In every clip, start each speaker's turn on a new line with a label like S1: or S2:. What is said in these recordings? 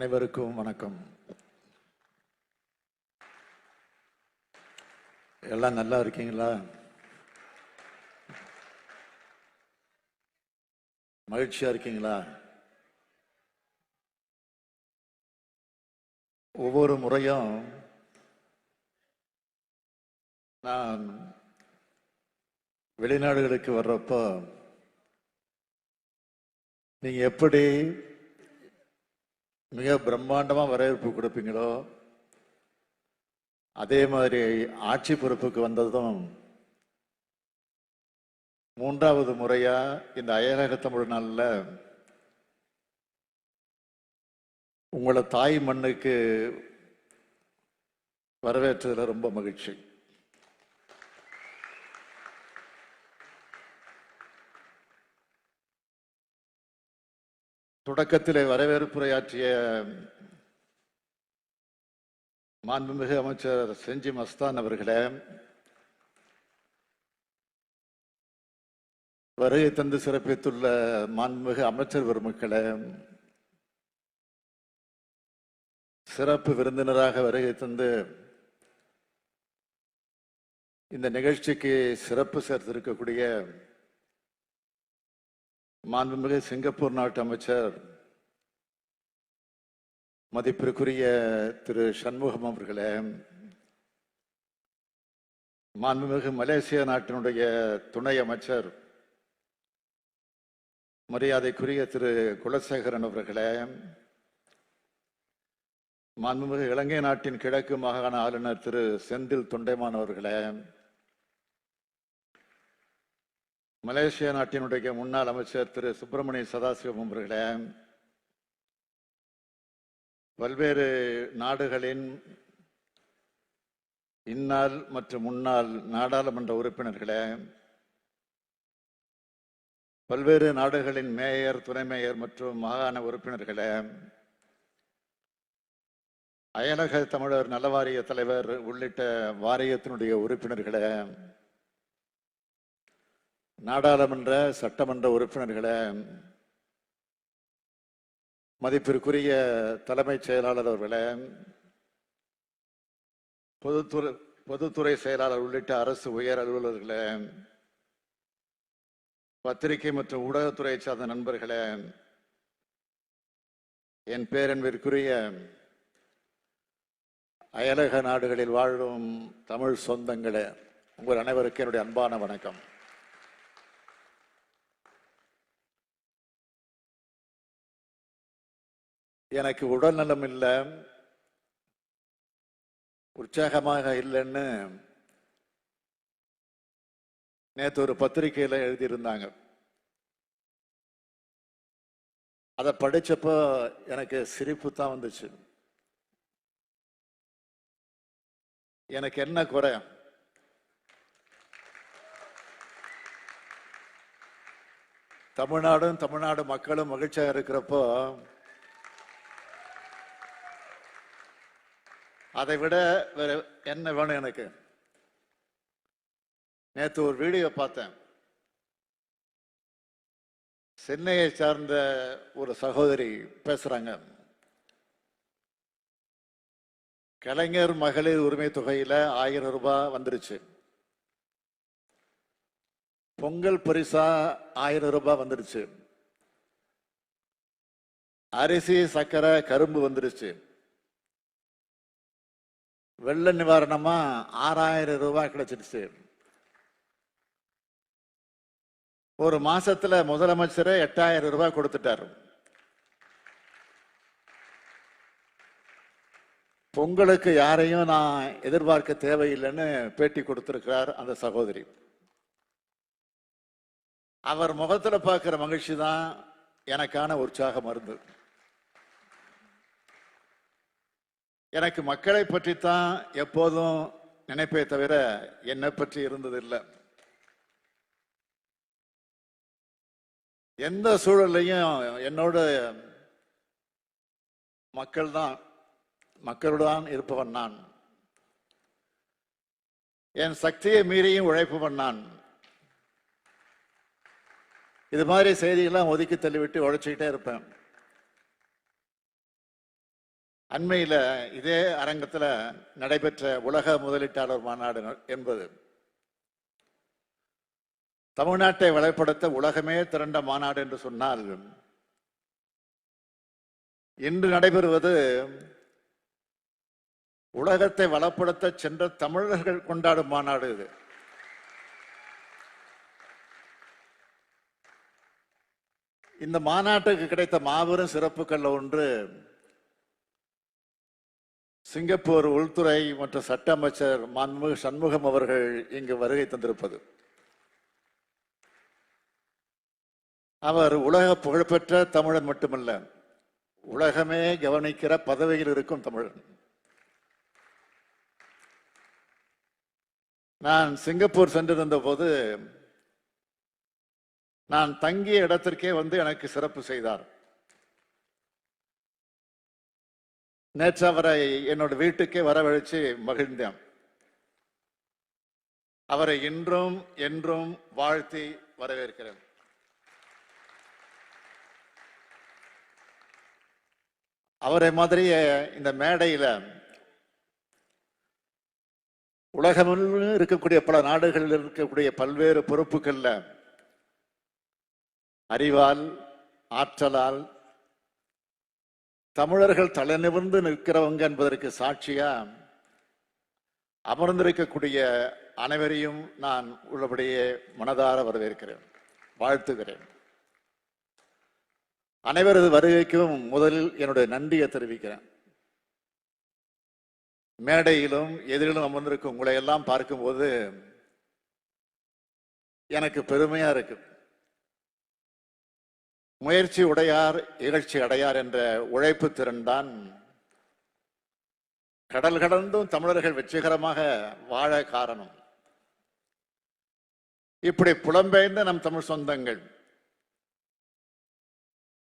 S1: அனைவருக்கும் வணக்கம். எல்லாம் நல்லா இருக்கீங்களா? மகிழ்ச்சியா இருக்கீங்களா? ஒவ்வொரு முறையும் நான் வெளிநாடுகளுக்கு வர்றப்போ நீங்க எப்படி மிக பிரம்மாண்டமாக வரவேற்பு கொடுப்பீங்களோ? அதே மாதிரி ஆட்சி பொறுப்புக்கு வந்ததும் மூன்றாவது முறையா இந்த அயலக தமிழ் நாளில் உங்களை தாய் மண்ணுக்கு வரவேற்றதுல ரொம்ப மகிழ்ச்சி. தொடக்கத்திலே வரவேற்புரையாற்றிய மாண்புமிகு அமைச்சர் செஞ்சி மஸ்தான் அவர்களே வருகை தந்து சிறப்பித்துள்ள மாண்புமிகு அமைச்சர் பெருமக்களே சிறப்பு விருந்தினராக வருகை தந்து இந்த நிகழ்ச்சிக்கு சிறப்பு சேர்த்திருக்கக்கூடிய மாண்புமிகு சிங்கப்பூர் நாட்டு அமைச்சர் மதிப்பிற்குரிய திரு சண்முகம் அவர்களே மாண்புமிகு மலேசிய நாட்டினுடைய துணை அமைச்சர் மரியாதைக்குரிய திரு குலசேகரன் அவர்களே மாண்புமிகு இலங்கை நாட்டின் கிழக்கு மாகாண ஆளுநர் திரு செந்தில் தொண்டைமான் அவர்களே மலேசிய நாட்டினுடைய முன்னாள் அமைச்சர் திரு சுப்பிரமணிய சதாசிவம் அவர்களே பல்வேறு நாடுகளின் இந்நாள் மற்றும் முன்னாள் நாடாளுமன்ற உறுப்பினர்களே பல்வேறு நாடுகளின் மேயர் துணை மேயர் மற்றும் மாகாண உறுப்பினர்களே அயலக தமிழர் நலவாரிய தலைவர் உள்ளிட்ட வாரியத்தினுடைய உறுப்பினர்களே நாடாளுமன்ற சட்டமன்ற உறுப்பினர்களை மதிப்பிற்குரிய தலைமைச் செயலாளர் அவர்களே பொதுத்துறை பொதுத்துறை செயலாளர் உள்ளிட்ட அரசு உயர் அலுவலர்களே பத்திரிகை மற்றும் ஊடகத்துறை சார்ந்த நண்பர்களே என் பேரன்பிற்குரிய அயலக நாடுகளில் வாழும் தமிழ் சொந்தங்களே உங்கள் அனைவருக்கும் என்னுடைய அன்பான வணக்கம். எனக்கு உடல் நலம் இல்லை உற்சாகமாக இல்லைன்னு நேற்று ஒரு பத்திரிகையில் எழுதியிருந்தாங்க. அதை படித்தப்போ எனக்கு சிரிப்பு தான் வந்துச்சு. எனக்கு என்ன குறை? தமிழ்நாடும் தமிழ்நாடு மக்களும் மகிழ்ச்சியாக இருக்கிறப்போ அதை விட வேற என்ன வேணும் எனக்கு? நேற்று ஒரு வீடியோ பார்த்தேன். சென்னையை சார்ந்த ஒரு சகோதரி பேசுறாங்க. கலைஞர் மகளிர் உரிமை தொகையில ஆயிரம் ரூபாய் வந்துருச்சு. பொங்கல் பரிசா ஆயிரம் ரூபாய் வந்துருச்சு. அரிசி சக்கரை கரும்பு வந்துருச்சு. வெள்ள நிவாரணமா ஆறாயிரம் ரூபாய் கிடைச்சிருச்சு. ஒரு மாசத்துல முதலமைச்சர் எட்டாயிரம் ரூபாய் கொடுத்துட்டாரு. பொங்கலுக்கு யாரையும் நான் எதிர்பார்க்க தேவையில்லைன்னு பேட்டி கொடுத்திருக்கிறார் அந்த சகோதரி. அவர் முகத்துல பார்க்கிற மகிழ்ச்சி தான் எனக்கான உற்சாக மருந்து. எனக்கு மக்களை பற்றி தான் எப்போதும் நினைப்பே தவிர என்னை பற்றி இருந்ததில்லை. எந்த சூழல்லையும் என்னோட மக்கள் தான் மக்களுடன் இருப்பவன் நான். என் சக்தியை மீறியும் உழைப்பவன் நான். இது மாதிரி செய்திகள்லாம் ஒதுக்கி தள்ளிவிட்டு உழைச்சிக்கிட்டே இருப்பேன். அண்மையில் இதே அரங்கத்துல நடைபெற்ற உலக முதலீட்டாளர் மாநாடு என்பது தமிழ்நாட்டை வளப்படுத்த உலகமே திரண்ட மாநாடு என்று சொன்னால் இன்று நடைபெறுவது உலகத்தை வளப்படுத்த சென்ற தமிழர்கள் கொண்டாடும் மாநாடு இது. இந்த மாநாட்டுக்கு கிடைத்த மாபெரும் சிறப்புகளில் ஒன்று சிங்கப்பூர் உள்துறை மற்றும் சட்ட அமைச்சர் மன்முக சண்முகம் அவர்கள் இங்கு வருகை தந்திருப்பது. அவர் உலக புகழ்பெற்ற தமிழன் மட்டுமல்ல உலகமே கவனிக்கிற பதவியில் இருக்கும் தமிழன் நான் சிங்கப்பூர் சென்றிருந்த போது நான் தங்கிய இடத்திற்கே வந்து எனக்கு சிறப்பு செய்தார். நேற்று அவரை என்னோட வீட்டுக்கே வரவழைச்சு மகிழ்ந்தேன். அவரை இன்றும் என்றும் வாழ்த்தி வரவேற்கிறேன். அவரை மாதிரியே இந்த மேடையில உலகமெல்லாம் இருக்கக்கூடிய பல நாடுகளில் இருக்கக்கூடிய பல்வேறு பொறுப்புகள்ல அறிவால் ஆற்றலால் தமிழர்கள் தலைநிமிர்ந்து நிற்கிறவங்க என்பதற்கு சாட்சியா அமர்ந்திருக்கக்கூடிய அனைவரையும் நான் உள்ளபடியே மனதார வரவேற்கிறேன் வாழ்த்துகிறேன். அனைவரது வருகைக்கும் முதலில் என்னுடைய நன்றியை தெரிவிக்கிறேன். மேடையிலும் எதிரிலும் அமர்ந்திருக்கும் உங்களை எல்லாம் பார்க்கும்போது எனக்கு பெருமையா இருக்கு. முயற்சி உடையார் இகழ்ச்சி அடையார் என்ற உழைப்பு திறன்தான் கடல் கடந்தும் தமிழர்கள் வெற்றிகரமாக வாழ காரணம். இப்படி புலம்பெயர்ந்த நம் தமிழ் சொந்தங்கள்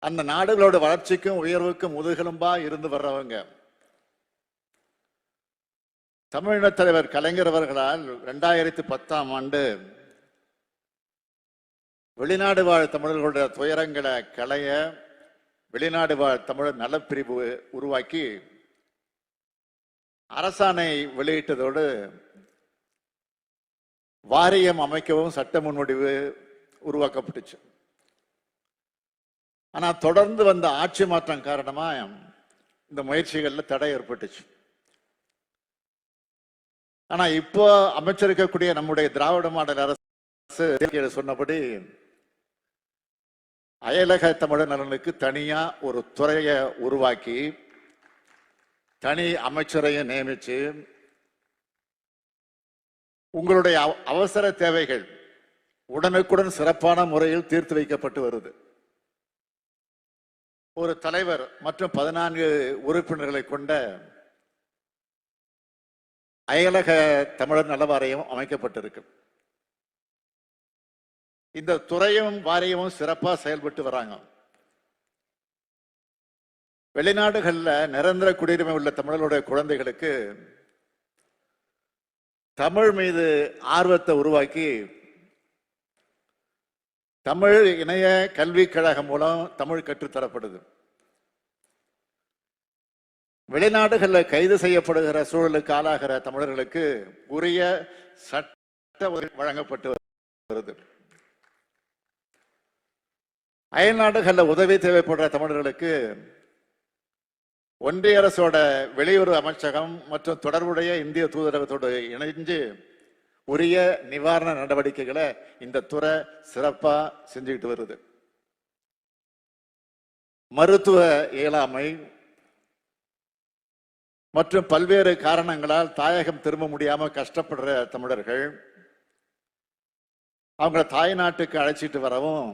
S1: அந்த நாடுகளோட வளர்ச்சிக்கும் உயர்வுக்கும் முதுகெலும்பா இருந்து வர்றவங்க தமிழின தலைவர் கலைஞர் அவர்களால் இரண்டாயிரத்தி பத்தாம் ஆண்டு வெளிநாடு வாழ் தமிழர்களுடைய துயரங்களை களைய வெளிநாடு வாழ் தமிழர் நலப்பிரிவு உருவாக்கி அரசாணை வெளியிட்டதோடு வாரியம் அமைக்கவும் சட்ட முன்வடிவு உருவாக்கப்பட்டுச்சு. ஆனா தொடர்ந்து வந்த ஆட்சி மாற்றம் காரணமா இந்த முயற்சிகளில் தடை ஏற்பட்டுச்சு. ஆனா இப்போ அமைச்சிருக்கக்கூடிய நம்முடைய திராவிட மாடல் அரசு சொன்னபடி அயலக தமிழர் நலனுக்கு தனியா ஒரு துறையை உருவாக்கி தனி அமைச்சரையும் நியமிச்சு உங்களுடைய அவ- அவசர தேவைகள் உடனுக்குடன் சிறப்பான முறையில் தீர்த்து வைக்கப்பட்டு வருது. ஒரு தலைவர் மற்றும் பதினான்கு உறுப்பினர்களை கொண்ட அயலக தமிழர் நல வாரியம் அமைக்கப்பட்டிருக்கு. இந்த துறையும் வாரியமும் சிறப்பா செயல்பட்டு வராங்க. வெளிநாடுகள்ல நிரந்தர குடியுரிமை உள்ள தமிழர்களுடைய குழந்தைகளுக்கு தமிழ் மீது ஆர்வத்தை உருவாக்கி தமிழ் இணைய கல்விக் கழகம் மூலம் தமிழ் கற்றுத்தரப்படுது வெளிநாடுகளில் கைது செய்யப்படுகிற சூழலுக்கு ஆளாகிற தமிழர்களுக்கு உரிய சட்ட வழங்கப்பட்டு வருது. அயல் நாடுகளில் உதவி தேவைப்படுற தமிழர்களுக்கு ஒன்றிய அரசோட வெளியுறவு அமைச்சகம் மற்றும் தொடர்புடைய இந்திய தூதரகத்தோடு இணைஞ்சு உரிய நிவாரண நடவடிக்கைகளை இந்த துறை சிறப்பா செஞ்சுக்கிட்டு வருது. மருத்துவ இயலாமை மற்றும் பல்வேறு காரணங்களால் தாயகம் திரும்ப முடியாம கஷ்டப்படுற தமிழர்கள் அவங்கள தாய் நாட்டுக்கு அழைச்சிட்டு வரவும்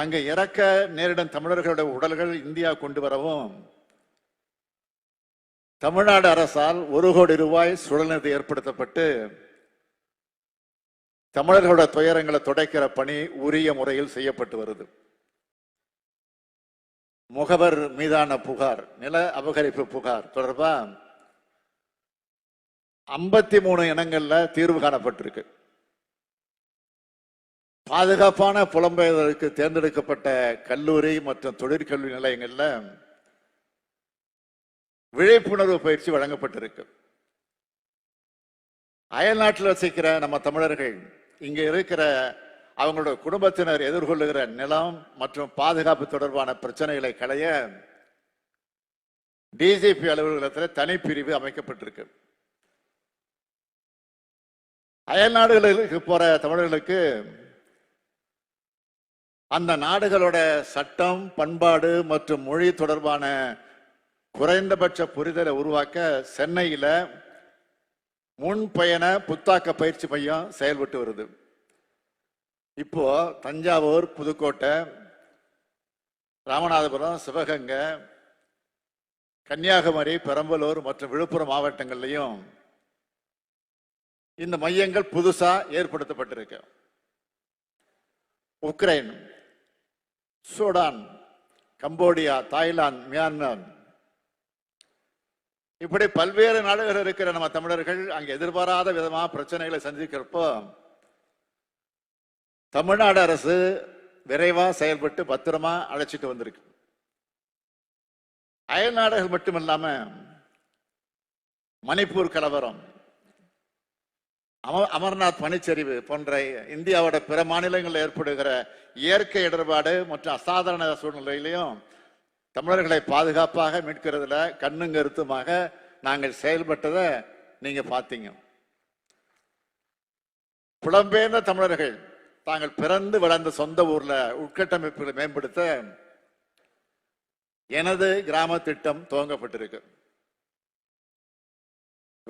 S1: அங்க இறக்க நேரிடும் தமிழர்களுடைய உடல்கள் இந்தியா கொண்டு வரவும் தமிழ்நாடு அரசால் ஒரு கோடி ரூபாய் சுழல்நிதி ஏற்படுத்தப்பட்டு தமிழர்களோட துயரங்களை துடைக்கிற பணி உரிய முறையில் செய்யப்பட்டு வருது. முகவர் மீதான புகார் நில அபகரிப்பு புகார் தொடர்பா ஐம்பத்தி மூணு இனங்கள்ல தீர்வு காணப்பட்டிருக்கு. பாதுகாப்பான புலம்பெயர்தலுக்கு தேர்ந்தெடுக்கப்பட்ட கல்லூரி மற்றும் தொழிற்கல்வி நிலையங்களில் விழிப்புணர்வு பயிற்சி வழங்கப்பட்டிருக்கு. அயல்நாட்டில் வசிக்கிற நம்ம தமிழர்கள் இங்கே இருக்கிற அவங்களோட குடும்பத்தினர் எதிர்கொள்ளுகிற நிலம் மற்றும் பாதுகாப்பு தொடர்பான பிரச்சனைகளை களைய டிஜிபி அலுவலகத்தில் தனிப்பிரிவு அமைக்கப்பட்டிருக்கு. அயல்நாடுகளுக்கு போற தமிழர்களுக்கு அந்த நாடுகளோட சட்டம் பண்பாடு மற்றும் மொழி தொடர்பான குறைந்தபட்ச புரிதலை உருவாக்க சென்னையில் முன் பயண புத்தாக்க பயிற்சி மையம் செயல்பட்டு வருது. இப்போ தஞ்சாவூர் புதுக்கோட்டை ராமநாதபுரம் சிவகங்கை கன்னியாகுமரி பெரம்பலூர் மற்றும் விழுப்புரம் மாவட்டங்கள்லையும் இந்த மையங்கள் புதுசாக ஏற்படுத்தப்பட்டிருக்கு. Ukraine Sudan Cambodia Thailand Myanmar. இப்படி பல்வேறு நாடுகள் இருக்கிற நம்ம தமிழர்கள் அங்கு எதிர்பாராத விதமாக பிரச்சனைகளை சந்திக்கிறப்போ தமிழ்நாடு அரசு விரைவாக செயல்பட்டு பத்திரமா அழைச்சிட்டு வந்திருக்கு. அயல் நாடுகள் மட்டுமில்லாம மணிப்பூர் கலவரம் அம- அமர்நாத் பனிச்சரிவு போன்ற இந்தியாவோட பிற மாநிலங்களில் ஏற்படுகிற இயற்கை இடர்பாடு மற்றும் அசாதாரண சூழ்நிலையிலையும் தமிழர்களை பாதுகாப்பாக மீட்கிறதுல கண்ணும் கருத்துமாக நாங்கள் செயல்பட்டதை நீங்க பார்த்தீங்க. புலம்பெயர்ந்த தமிழர்கள் தாங்கள் பிறந்து வளர்ந்த சொந்த ஊர்ல உட்கட்டமைப்புகளை மேம்படுத்த எனது கிராம திட்டம் துவங்கப்பட்டிருக்கு.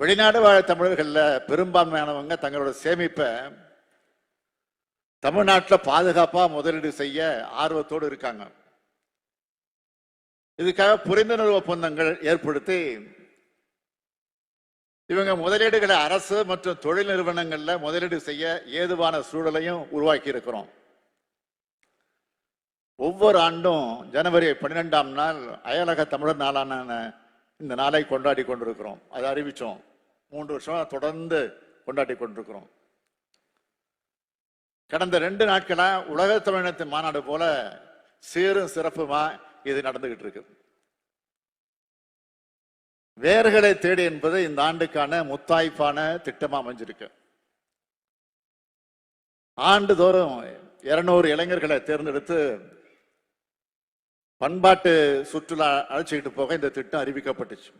S1: வெளிநாடு வாழ் தமிழர்களில் பெரும்பான்மையானவங்க தங்களோட சேமிப்பை தமிழ்நாட்டில் பாதுகாப்பாக முதலீடு செய்ய ஆர்வத்தோடு இருக்காங்க. இதுக்காக புரிந்துணர்வு ஒப்பந்தங்கள் ஏற்படுத்தி இவங்க முதலீடுகளை அரசு மற்றும் தொழில் நிறுவனங்களில் முதலீடு செய்ய ஏதுவான சூழலையும் உருவாக்கி இருக்கிறோம். ஒவ்வொரு ஆண்டும் ஜனவரி பன்னிரெண்டாம் நாள் அயலக தமிழர் நாளான இந்த நாளை கொண்டாடி கொண்டிருக்கிறோம். அதை அறிவிச்சோம். மூன்று வருஷமாக தொடர்ந்து கொண்டாடி கொண்டிருக்கிறோம். கடந்த ரெண்டு நாட்களா உலக தமிழினத்தின் மாநாடு போல சீரும் சிறப்புமா இது நடந்துகிட்டு இருக்கு வேர்களை தேடி என்பது இந்த ஆண்டுக்கான முத்தாய்ப்பான திட்டமா அமைஞ்சிருக்கு. ஆண்டுதோறும் இருநூறு இளைஞர்களை தேர்ந்தெடுத்து பண்பாட்டு சுற்றுலா அழைச்சிக்கிட்டு போக இந்த திட்டம் அறிவிக்கப்பட்டுச்சு.